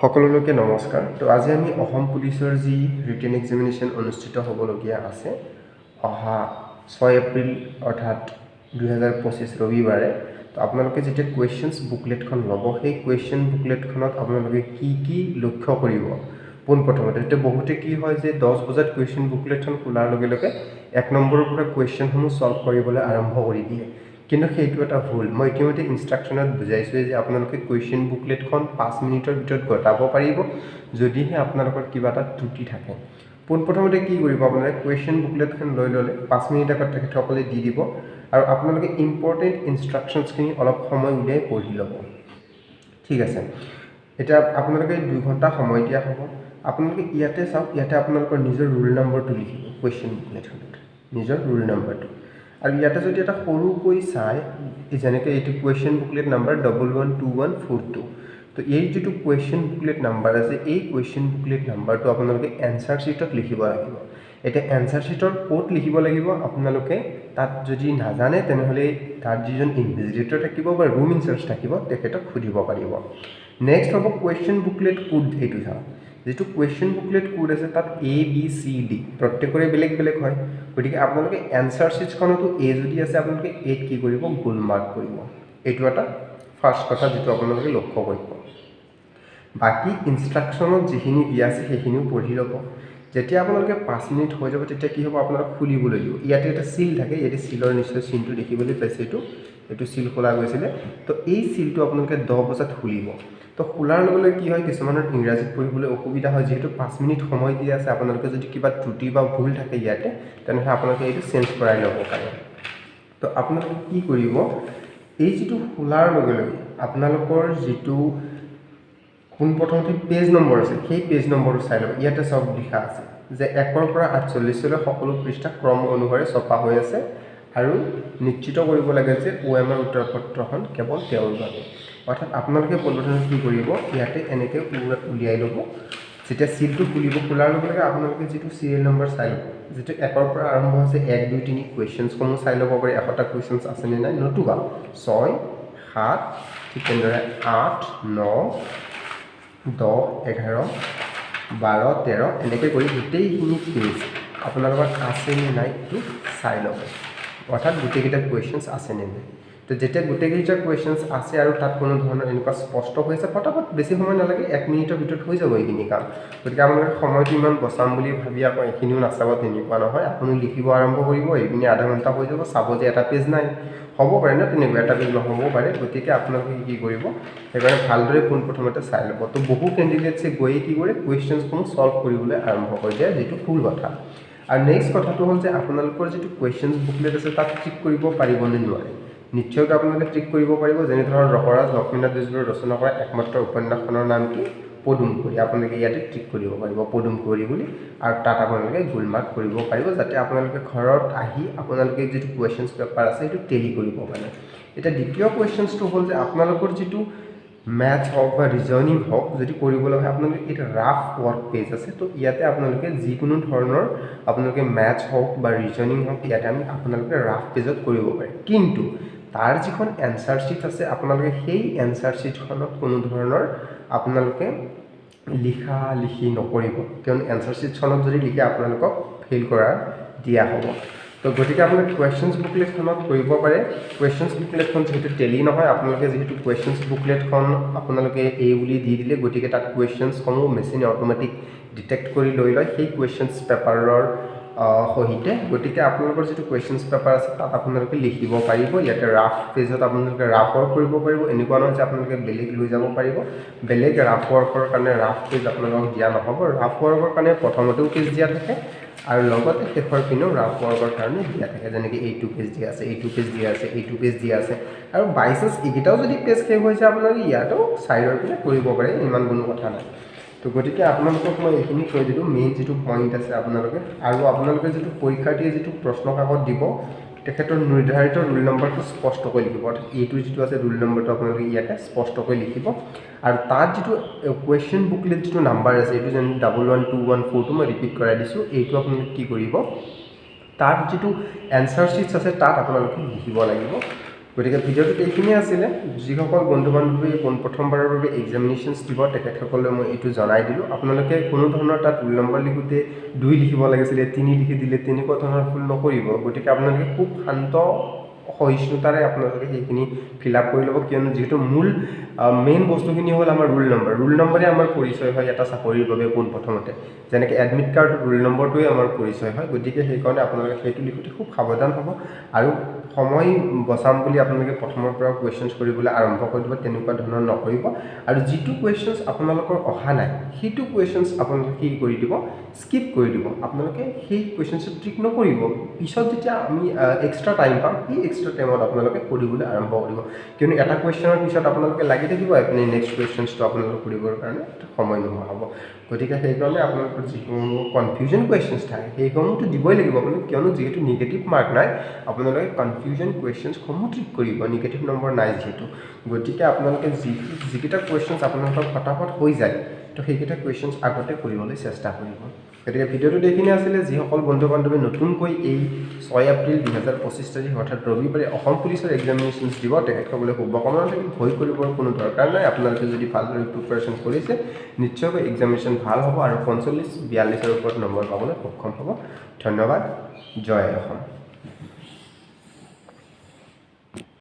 সকলোলৈকে নমস্কাৰ। তো আজি আমি অসম পুলিচৰ যি ৰিটেন এক্সামিনেশ্যন অনুষ্ঠিত হ'বলগীয়া আছে অহা ছয় এপ্ৰিল অৰ্থাৎ দুহেজাৰ পঁচিছ ৰবিবাৰে তো আপোনালোকে যেতিয়া কুৱেশ্যনছ বুকলেটখন ল'ব সেই কুৱেশ্যন বুকলেটখনত আপোনালোকে কি কি লক্ষ্য কৰিব? পোনপ্ৰথমতে এতিয়া বহুতে কি হয় যে দহ বজাত কুৱেশ্যন বুকলেটখন খোলাৰ লগে লগে এক নম্বৰৰ পৰা কুৱেশ্যনসমূহ ছল্ভ কৰিবলৈ আৰম্ভ কৰি দিয়ে। কিন্তু সেইটো এটা ভুল। মই ইতিমধ্যে ইনষ্ট্ৰাকশ্যনত বুজাইছোঁৱে যে আপোনালোকে কুৱেশ্যন বুকলেটখন পাঁচ মিনিটৰ ভিতৰত গটাব পাৰিব যদিহে আপোনালোকৰ কিবা এটা ত্ৰুটি থাকে। পোনপ্ৰথমতে কি কৰিব আপোনালোকে কুৱেশ্যন বুকলেটখন লৈ ল'লে পাঁচ মিনিট আগত তেখেতসকলে দি দিব আৰু আপোনালোকে ইম্পৰ্টেণ্ট ইনষ্ট্ৰাকশ্যনছখিনি অলপ সময় উলিয়াই পঢ়ি ল'ব। ঠিক আছে। এতিয়া আপোনালোকে দুই ঘণ্টা সময় দিয়া হ'ব। আপোনালোকে ইয়াতে চাওক ইয়াতে আপোনালোকৰ নিজৰ ৰোল নম্বৰটো লিখিব কুৱেশ্যন বুকলেটখনত নিজৰ ৰোল নম্বৰটো আৰু ইয়াতে যদি এটা সৰুকৈ চাই যেনেকৈ এইটো question booklet number double one two one four two তো এই যিটো কুৱেশ্যন বুকলেট নাম্বাৰ আছে এই কুৱেশ্যন বুকলেট নাম্বাৰটো আপোনালোকে এনচাৰ শ্বীটত লিখিব লাগিব। এতিয়া এনচাৰ শ্বীটৰ ক'ত লিখিব লাগিব আপোনালোকে তাত যদি নাজানে তেনেহ'লে তাত যিজন ইনভিজিলেটৰ থাকিব বা ৰুম ইনচাৰ্জ থাকিব তেখেতক সুধিব পাৰিব। নেক্সট হ'ব কুৱেশ্যন বুকলেট কোড এইটো চাওক। যিটো কুৱেশ্যন বুকলেট কোড আছে তাত এ বি চি ডি প্ৰত্যেকৰে বেলেগ বেলেগ হয়। গতিকে আপোনালোকে এনচাৰ শ্বীটখনতো এ যদি আছে আপোনালোকে এত কি কৰিব? গোল মাৰ্ক কৰিব। এইটো এটা ফাৰ্ষ্ট কথা যিটো আপোনালোকে লক্ষ্য কৰিব। বাকী ইনষ্ট্ৰাকশ্যনত যিখিনি দিয়া আছে সেইখিনিও পঢ়ি ল'ব। যেতিয়া আপোনালোকে পাঁচ মিনিট হৈ যাব তেতিয়া কি হ'ব? আপোনালোক খুলিবলৈ দিব। ইয়াতে এটা চিল থাকে। ইয়াতে চিলৰ নিশ্চয় চিনটো দেখিবলৈ পাইছে এইটো। এইটো চিল খোলা গৈছিলে। তো এই চিলটো আপোনালোকে দহ বজাত খুলিব। তো খোলাৰ লগে লগে কি হয় কিছুমানৰ ইংৰাজীত পঢ়িবলৈ অসুবিধা হয় যিহেতু পাঁচ মিনিট সময় দিয়া আছে আপোনালোকে যদি কিবা ত্ৰুটি বা ভুল থাকে ইয়াতে তেনেহ'লে আপোনালোকে এইটো চেঞ্জ কৰাই ল'ব পাৰে। তো আপোনালোকে কি কৰিব এই যিটো খোলাৰ লগে লগে আপোনালোকৰ যিটো পোনপ্ৰথমতে পেজ নম্বৰ আছে সেই পেজ নম্বৰটো চাই ল'ব ইয়াতে চব লিখা আছে যে একৰ পৰা আঠচল্লিছলৈ সকলো পৃষ্ঠা ক্ৰম অনুসাৰে ছপা হৈ আছে। আৰু নিশ্চিত কৰিব লাগে যে অ' এম আৰ উত্তৰ পত্ৰখন কেৱল তেওঁৰ বাবে। অৰ্থাৎ আপোনালোকে পোনপ্ৰথমে কি কৰিব, ইয়াতে এনেকৈ উলিয়াই ল'ব। যেতিয়া চিলটো খুলিব, খোলাৰ লগে লগে আপোনালোকে যিটো চিৰিয়েল নম্বৰ চাই ল'ব, যিটো একৰ পৰা আৰম্ভ হৈছে এক, দুই, তিনি কুৱেশ্যনছসমূহ চাই ল'ব পাৰি, এশটা কুৱেশ্যনছ আছেনে নাই নতুবা। ছয়, সাত, ঠিক তেনেদৰে আঠ, ন, দহ, এঘাৰ, বাৰ, তেৰ, এনেকৈ কৰি গোটেইখিনি পেজ আপোনালোকৰ আছেনে নাই এইটো চাই ল'ব। অৰ্থাৎ গোটেইকেইটা কুৱেশ্যনছ আছেনে নাই তো যেতিয়া গোটেইকেইটা কুৱেশ্যনছ আছে আৰু তাত কোনো ধৰণৰ এনেকুৱা স্পষ্ট হৈ আছে পটাপট বেছি সময় নালাগে এক মিনিটৰ ভিতৰত হৈ যাব এইখিনি কাম। গতিকে আপোনালোকে সময়টো ইমান বচাম বুলি ভাবি আকৌ এইখিনিও নাচাব তেনেকুৱা নহয়। আপুনি লিখিব আৰম্ভ কৰিব এইপিনে আধা ঘণ্টা হৈ যাব চাব যে এটা পেজ নাই। হ'ব পাৰে ন তেনেকুৱা এটা পেজ নহ'বও পাৰে। গতিকে আপোনালোকে কি কৰিব সেইকাৰণে ভালদৰে পোনপ্ৰথমতে চাই ল'ব। তো বহু কেণ্ডিডেটছে গৈয়ে কি কৰে কুৱেশ্যনছসমূহ ছল্ভ কৰিবলৈ আৰম্ভ কৰি দিয়ে যিটো ভুল কথা। আৰু নেক্সট কথাটো হ'ল যে আপোনালোকৰ যিটো কুৱেশ্যনছ বুকলেট আছে তাত ট্ৰিক কৰিব পাৰিবনে নোৱাৰে? নিশ্চয়কৈ আপোনালোকে ট্ৰিক কৰিব পাৰিব যেনে ধৰক ৰসৰাজ লক্ষ্মীনাথ বেজবৰুৱাই ৰচনা কৰা একমাত্ৰ উপন্যাসখনৰ নাম কি? পদুম কৰি আপোনালোকে ইয়াতে ট্ৰিক কৰিব পাৰিব পদুম কৰি বুলি। আৰু তাত আপোনালোকে গোল মাৰ্ক কৰিব পাৰিব যাতে আপোনালোকে ঘৰত আহি আপোনালোকে যিটো কুৱেশ্যনছ পেপাৰ আছে সেইটো টেলি কৰিব পাৰে। এতিয়া দ্বিতীয় কুৱেশ্যনছটো হ'ল যে আপোনালোকৰ যিটো মেথছ হওক বা ৰিজনিং হওক যদি কৰিবলৈ হয় আপোনালোকে এইটো ৰাফ ৱৰ্ক পেজ আছে তো ইয়াতে আপোনালোকে যিকোনো ধৰণৰ আপোনালোকে মেথছ হওক বা ৰিজনিং হওক ইয়াতে আমি আপোনালোকে ৰাফ পেজত কৰিব পাৰে কিন্তু তাৰ যিখন এনচাৰ শ্বীট আছে আপোনালোকে সেই এনচাৰ শ্বীটখনত কোনো ধৰণৰ আপোনালোকে লিখা লিখি নকৰিব। কিয়নো এনচাৰ শ্বীটখনত যদি লিখে আপোনালোকক ফেইল কৰাৰ দিয়া হ'ব। তো গতিকে আপোনালোকে কুৱেশ্যনছ বুকলেটখনত কৰিব পাৰে। কুৱেশ্যনছ বুকলেটখন যিহেতু টেলি নহয় আপোনালোকে যিহেতু কুৱেশ্যনছ বুকলেটখন আপোনালোকে এই বুলি দি দিলে গতিকে তাত কুৱেশ্যনছসমূহ মেচিনে অট'মেটিক ডিটেক্ট কৰি লৈ লয় সেই কুৱেশ্যনছ পেপাৰৰ সহিতে। গতিকে আপোনালোকৰ যিটো কুৱেশ্যনছ পেপাৰ আছে তাত আপোনালোকে লিখিব পাৰিব। ইয়াতে ৰাফ পেজত আপোনালোকে ৰাফ ৱৰ্ক কৰিব পাৰিব। এনেকুৱা নহয় যে আপোনালোকে বেলেগ লৈ যাব পাৰিব। বেলেগ ৰাফ ৱৰ্কৰ কাৰণে ৰাফ পেজ আপোনালোকক দিয়া নহ'ব। ৰাফ ৱৰ্কৰ কাৰণে প্ৰথমতেও পেজ দিয়া থাকে। আৰু লগতে শেষৰ পিনেও ৰাফ ৱৰ্কৰ কাৰণে দিয়া থাকে যেনেকৈ এইটো পেজ দিয়া আছে এইটো পেজ দিয়া আছে এইটো পেজ দিয়া আছে। আৰু বাই চান্স এইকেইটাও যদি পেজ শেষ হৈ যায় আপোনালোকে ইয়াতো ছাইডৰ পিনে কৰিব পাৰে ইমান কোনো কথা নাই। তো গতিকে আপোনালোকক মই এইখিনি কৈ দিলোঁ মেইন যিটো পইণ্ট আছে আপোনালোকে আৰু আপোনালোকে যিটো পৰীক্ষাৰ্থীয়ে যিটো প্ৰশ্ন কাকত দিব তেখেতৰ নিৰ্ধাৰিত ৰোল নম্বৰটো স্পষ্টকৈ লিখিব, অৰ্থাৎ এইটো যিটো আছে, ৰোল নম্বৰটো আপোনালোকে ইয়াতে স্পষ্টকৈ লিখিব। আৰু তাত যিটো কুৱেশ্যন বুকলেট যিটো নাম্বাৰ আছে, এইটো যেন ডাবল ওৱান টু ওৱান ফ'ৰটো মই ৰিপিট কৰাই দিছোঁ, এইটো আপোনালোকে কি কৰিব? তাত যিটো এনচাৰ চিটছ আছে, তাত আপোনালোকে লিখিব লাগিব। গতিকে ভিডিঅ'টোত এইখিনিয়ে আছিলে। যিসকল বন্ধু বান্ধৱী পোনপ্ৰথমবাৰৰ বাবে এক্সামিনেশ্যনছ দিব তেখেতসকলে মই এইটো জনাই দিলোঁ। আপোনালোকে কোনো ধৰণৰ তাত ৰোল নম্বৰ লিখোঁতে দুই লিখিব লাগিছিলে তিনি লিখি দিলে তেনেকুৱা ধৰণৰ ভুল নকৰিব। গতিকে আপোনালোকে খুব শান্ত সহিষ্ণুতাৰে আপোনালোকে সেইখিনি ফিল আপ কৰি ল'ব। কিয়নো যিহেতু মূল মেইন বস্তুখিনি হ'ল আমাৰ ৰোল নম্বৰ ৰোল নম্বৰে আমাৰ পৰিচয় হয় এটা চাকৰিৰ বাবে পোনপ্ৰথমতে যেনেকৈ এডমিট কাৰ্ডত ৰোল নম্বৰটোৱে আমাৰ পৰিচয় হয়। গতিকে সেইকাৰণে আপোনালোকে সেইটো লিখোঁতে খুব সাৱধান হ'ব। আৰু সময় বচাম বুলি আপোনালোকে প্ৰথমৰ পৰা কুৱেশ্যনছ কৰিবলৈ আৰম্ভ কৰি দিব তেনেকুৱা ধৰণৰ নকৰিব। আৰু যিটো কুৱেশ্যনছ আপোনালোকৰ অহা নাই সেইটো কুৱেশ্যনছ আপোনালোকে কি কৰি দিব? স্কিপ কৰি দিব। আপোনালোকে সেই কুৱেশ্যনছত ট্ৰিক নকৰিব। পিছত যেতিয়া আমি এক্সট্ৰা টাইম পাম সেই এক্সট্ৰা টাইমত আপোনালোকে কৰিবলৈ আৰম্ভ কৰিব। কিয়নো এটা কুৱেশ্যনৰ পিছত আপোনালোকে লাগি থাকিব আপুনি নেক্সট কুৱেশ্যনছটো আপোনালোকে কৰিবৰ কাৰণে সময় নোহোৱা হ'ব। গতিকে সেইকাৰণে আপোনালোকৰ যিসমূহ কনফিউজন কুৱেশ্যনছ থাকে সেইসমূহতো দিবই লাগিব। আপুনি কিয়নো যিহেতু নিগেটিভ মাৰ্ক নাই আপোনালোকে কনফিউজন কুৱেশ্যনছসমূহ ট্ৰিক কৰিব। নিগেটিভ নম্বৰ নাই যিহেতু। গতিকে আপোনালোকে যি যিকেইটা কুৱেশ্যনছ আপোনালোকৰ ফটাফট হৈ যায় তো সেইকেইটা কুৱেশ্যনছ আগতে কৰিবলৈ চেষ্টা কৰিব। গতিকে ভিডিঅ'টোত এইখিনি আছিলে যিসকল বন্ধু বান্ধৱী নতুনকৈ এই ছয় এপ্ৰিল দুহেজাৰ পঁচিছ তাৰিখ অৰ্থাৎ ৰবিবাৰে অসম পুলিচৰ এক্সামিনেশ্যনছ দিব, তেখেতসকলে শুভকামনা থাকিল। ভয় কৰিবৰ কোনো দৰকাৰ নাই। আপোনালোকে যদি ভালদৰে প্ৰিপাৰেশ্যন কৰিছে, নিশ্চয়কৈ এক্সামিনেশ্যন ভালো হ'ব আৰু পঞ্চল্লিছ বিয়াল্লিছৰ ওপৰত নম্বৰ পাবলৈ সক্ষম হ'ব। ধন্যবাদ। জয় অসম।